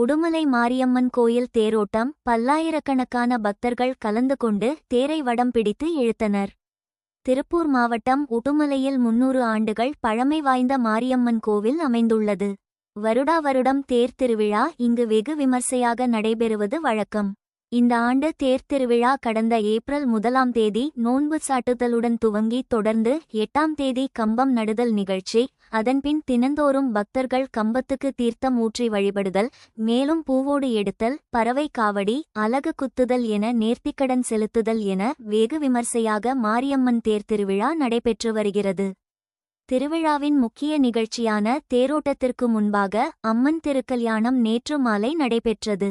உடுமலை மாரியம்மன் கோயில் தேரோட்டம் பல்லாயிரக்கணக்கான பக்தர்கள் கலந்து கொண்டு தேரை வடம் பிடித்து இழுத்தனர். திருப்பூர் மாவட்டம் உடுமலையில் முன்னூறு ஆண்டுகள் பழமை வாய்ந்த மாரியம்மன் கோவில் அமைந்துள்ளது. வருடா வருடம் தேர் திருவிழா இங்கு வெகு விமர்சையாக நடைபெறுவது வழக்கம். இந்த ஆண்டு தேர் திருவிழா கடந்த ஏப்ரல் முதலாம் தேதி நோன்பு சாட்டுதலுடன் துவங்கி தொடர்ந்து எட்டாம் தேதி கம்பம் நடுதல் நிகழ்ச்சி அதன்பின் தினந்தோறும் பக்தர்கள் கம்பத்துக்கு தீர்த்தம் ஊற்றி வழிபடுதல் மேலும் பூவோடு எடுத்தல் பறவை காவடி அலகு குத்துதல் என நேர்த்திக்கடன் செலுத்துதல் என வெகு விமர்சையாக மாரியம்மன் தேர் திருவிழா நடைபெற்று வருகிறது. திருவிழாவின் முக்கிய நிகழ்ச்சியான தேரோட்டத்திற்கு முன்பாக அம்மன் திருக்கல்யாணம் நேற்று மாலை நடைபெற்றது.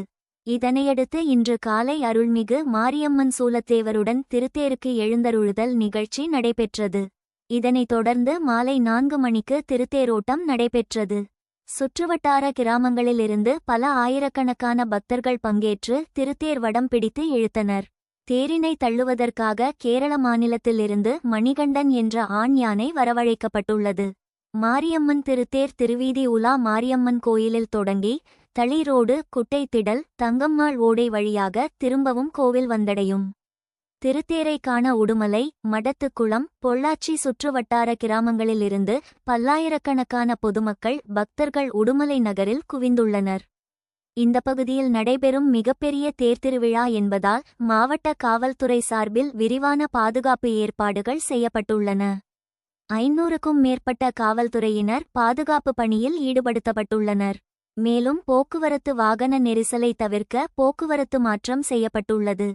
இதனையடுத்து இன்று காலை அருள்மிகு மாரியம்மன் சூலத்தேவருடன் திருத்தேருக்கு எழுந்தருளுதல் நிகழ்ச்சி நடைபெற்றது. இதனைத் தொடர்ந்து மாலை நான்கு மணிக்கு திருத்தேரோட்டம் நடைபெற்றது. சுற்றுவட்டார கிராமங்களிலிருந்து பல ஆயிரக்கணக்கான பக்தர்கள் பங்கேற்று திருத்தேர் வடம் பிடித்து இழுத்தனர். தேரினை தள்ளுவதற்காக கேரள மாநிலத்திலிருந்து மணிகண்டன் என்ற ஆண் யானை வரவழைக்கப்பட்டுள்ளது. மாரியம்மன் திருத்தேர் திருவீதி உலா மாரியம்மன் கோயிலில் தொடங்கி தளிரோடு குட்டைத்திடல் தங்கம்மாள் ஓடை வழியாக திரும்பவும் கோவில் வந்தடையும். திருத்தேரைக்கான உடுமலை மடத்துக்குளம் பொள்ளாச்சி சுற்றுவட்டார கிராமங்களிலிருந்து பல்லாயிரக்கணக்கான பொதுமக்கள் பக்தர்கள் உடுமலை நகரில் குவிந்துள்ளனர். இந்த பகுதியில் நடைபெறும் மிகப்பெரிய தேர்திருவிழா என்பதால் மாவட்ட காவல்துறை சார்பில் விரிவான பாதுகாப்பு ஏற்பாடுகள் செய்யப்பட்டுள்ளன. ஐநூறுக்கும் மேற்பட்ட காவல்துறையினர் பாதுகாப்பு பணியில் ஈடுபடுத்தப்பட்டுள்ளனர். மேலும் போக்குவரத்து வாகன நெரிசலை தவிர்க்க போக்குவரத்து மாற்றம் செய்யப்பட்டுள்ளது.